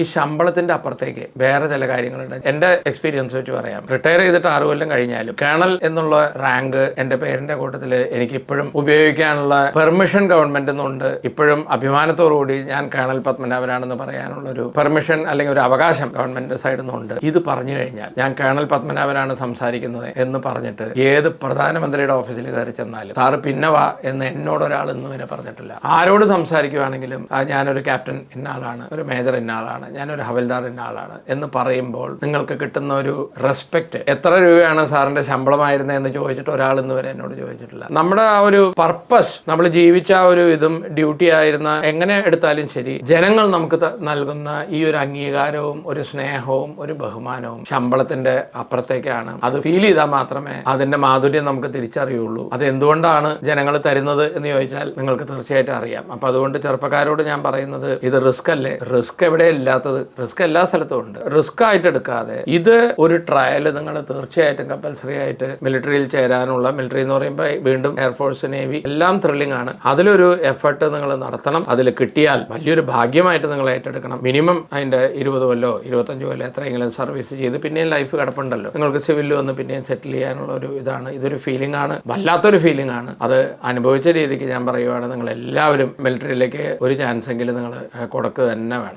ഈ ശമ്പളത്തിന്റെ അപ്പുറത്തേക്ക് വേറെ ചില കാര്യങ്ങളുണ്ട്. എന്റെ എക്സ്പീരിയൻസ് വെച്ച് പറയാം. റിട്ടയർ ചെയ്തിട്ട് ആറു കൊല്ലം കഴിഞ്ഞാലും കേണൽ എന്നുള്ള റാങ്ക് എന്റെ പേരിന്റെ കൂട്ടത്തിൽ എനിക്ക് ഇപ്പോഴും ഉപയോഗിക്കാനുള്ള പെർമിഷൻ ഗവൺമെന്റ് എന്നുണ്ട് ഇപ്പോഴും അഭിമാനത്തോടുകൂടി ഞാൻ കേണൽ പത്മനാഭനാണെന്ന് പറയാനുള്ള ഒരു പെർമിഷൻ അല്ലെങ്കിൽ ഒരു അവകാശം ഗവൺമെന്റ് സൈഡിൽ നിന്നുണ്ട് ഇത് പറഞ്ഞു കഴിഞ്ഞാൽ ഞാൻ കേണൽ പത്മനാഭനാണ് സംസാരിക്കുന്നത് എന്ന് പറഞ്ഞിട്ട് ഏത് പ്രധാനമന്ത്രിയുടെ ഓഫീസിൽ കയറി ചെന്നാലും സാറ് പിന്നെ എന്ന് എന്നോട് ഒരാൾ ഇന്നും വരെ പറഞ്ഞിട്ടില്ല. ആരോട് സംസാരിക്കുവാണെങ്കിലും ഞാനൊരു ക്യാപ്റ്റൻ ഇന്ന ആളാണ് ഒരു മേജർ ഇന്ന ആളാണ്. ഞാനൊരു ഹവൽദാർ ഇന്ന ആളാണ് എന്ന് പറയുമ്പോൾ നിങ്ങൾക്ക് കിട്ടുന്ന ഒരു റെസ്പെക്ട് എത്ര രൂപയാണ് സാറിന്റെ ശമ്പളമായിരുന്നത് എന്ന് ചോദിച്ചിട്ട് ഒരാൾ ഇന്ന് വരെ എന്നോട് ചോദിച്ചിട്ടില്ല. നമ്മുടെ ആ ഒരു പർപ്പസ് നമ്മൾ ജീവിച്ച ആ ഒരു ഇതും ഡ്യൂട്ടി ആയിരുന്ന എങ്ങനെ എടുത്താലും ശരി ജനങ്ങൾ നമുക്ക് നൽകുന്ന ഈ ഒരു അംഗീകാരവും ഒരു സ്നേഹവും ഒരു ബഹുമാനവും ശമ്പളത്തിന്റെ അപ്പുറത്തേക്കാണ്. അത് ഫീൽ ചെയ്താൽ മാത്രമേ അതിന്റെ മാധുര്യം നമുക്ക് തിരിച്ചറിയുള്ളൂ. അത് എന്തുകൊണ്ടാണ് ജനങ്ങൾ തരുന്നത് എന്ന് ചോദിച്ചാൽ നിങ്ങൾക്ക് തീർച്ചയായിട്ടും അറിയാം. അപ്പൊ അതുകൊണ്ട് ചെറുപ്പക്കാരോട് ഞാൻ പറയുന്നത് ഇത് റിസ്ക് അല്ലേ? റിസ്ക് എവിടെ ഇല്ലാത്തത് റിസ്ക് എല്ലാ സ്ഥലത്തും ഉണ്ട്. റിസ്ക് ആയിട്ട് എടുക്കാതെ ഇത് ഒരു ട്രയൽ നിങ്ങൾ തീർച്ചയായിട്ടും കമ്പൽസറി ആയിട്ട് മിലിറ്ററിയിൽ ചേരാനുള്ള മിലിറ്ററി എന്ന് പറയുമ്പോൾ വീണ്ടും എയർഫോഴ്സ് നേവി എല്ലാം ത്രില്ലിംഗ് ആണ്. അതിലൊരു എഫർട്ട് നിങ്ങൾ നടത്തണം. അതിൽ കിട്ടിയാൽ വലിയൊരു ഭാഗ്യമായിട്ട് നിങ്ങൾ ഏറ്റെടുക്കണം. മിനിമം അതിന്റെ ഇരുപത് കൊല്ലോ ഇരുപത്തഞ്ച് കൊല്ലോ എത്രയെങ്കിലും സർവീസ് ചെയ്ത് പിന്നെയും ലൈഫ് കിടപ്പുണ്ടല്ലോ. നിങ്ങൾക്ക് സിവിലിൽ വന്ന് പിന്നെയും സെറ്റിൽ ചെയ്യാനുള്ള ഒരു ഇതാണ്. ഇതൊരു ഫീലിംഗ് ആണ്. വല്ലാത്തൊരു ഫീലിംഗ് ആണ്. അത് അനുഭവിച്ച രീതിക്ക് ഞാൻ പറയുവാണ് നിങ്ങൾ എല്ലാവരും മിലിറ്ററിയിലേക്ക് ഒരു ചാൻസ് എങ്കിലും നിങ്ങൾ കൊടുക്കുക തന്നെ വേണം.